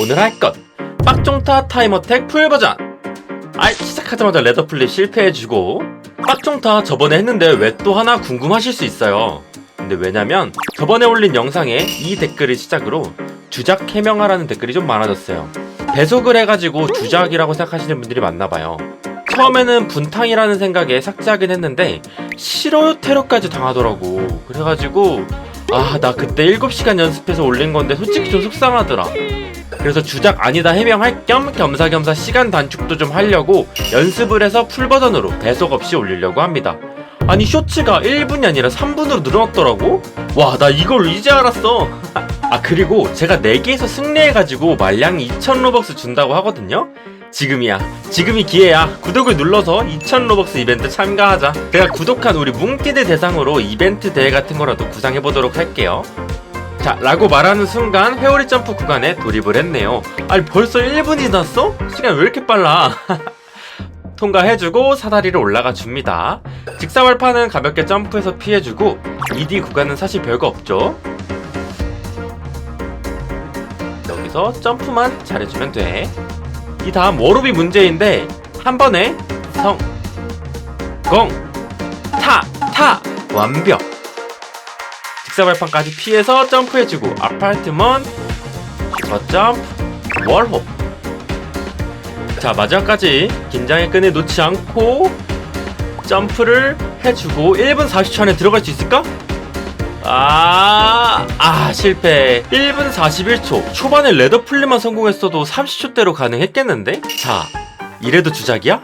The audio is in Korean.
오늘 할 것. 빡종타 타임어택 풀버전. 아 시작하자마자 레더플립 실패해주고 빡종타 저번에 했는데 왜 또 하나 궁금하실 수 있어요. 근데 왜냐면 저번에 올린 영상에 이 댓글을 시작으로 주작 해명하라는 댓글이 좀 많아졌어요. 배속을 해가지고 주작이라고 생각하시는 분들이 많나봐요. 처음에는 분탕이라는 생각에 삭제하긴 했는데 싫어요 테러까지 당하더라고. 그래가지고 아 나 그때 7시간 연습해서 올린 건데 솔직히 좀 속상하더라 그래서 주작 아니다 해명할 겸 겸사겸사 시간 단축도 좀 하려고 연습을 해서 풀버전으로 배속 없이 올리려고 합니다. 아니 쇼츠가 1분이 아니라 3분으로 늘어났더라고? 와 나 이걸 이제 알았어. 아 그리고 제가 4개에서 승리해가지고 말량 2000 로벅스 준다고 하거든요? 지금이야. 지금이 기회야. 구독을 눌러서 2000 로벅스 이벤트 참가하자. 제가 구독한 우리 뭉티드 대상으로 이벤트 대회 같은 거라도 구상해보도록 할게요 자 라고 말하는 순간 회오리 점프 구간에 돌입을 했네요. 아니 벌써 1분이 지났어? 시간 왜 이렇게 빨라? 통과해주고 사다리를 올라가 줍니다. 직사발판은 가볍게 점프해서 피해주고 2D 구간은 사실 별거 없죠. 여기서 점프만 잘해주면 돼. 이 다음 워룹이 문제인데 한 번에 성, 공, 타, 타, 완벽. 직사 발판까지 피해서 점프해주고 아파트먼, 슈퍼점프, 월홉. 자 마지막까지 긴장의 끈을 놓지 않고 점프를 해주고 1분 40초 안에 들어갈 수 있을까? 아, 아, 실패. 1분 41초. 초반에 레더 플리만 성공했어도 30초대로 가능했겠는데? 자, 이래도 주작이야?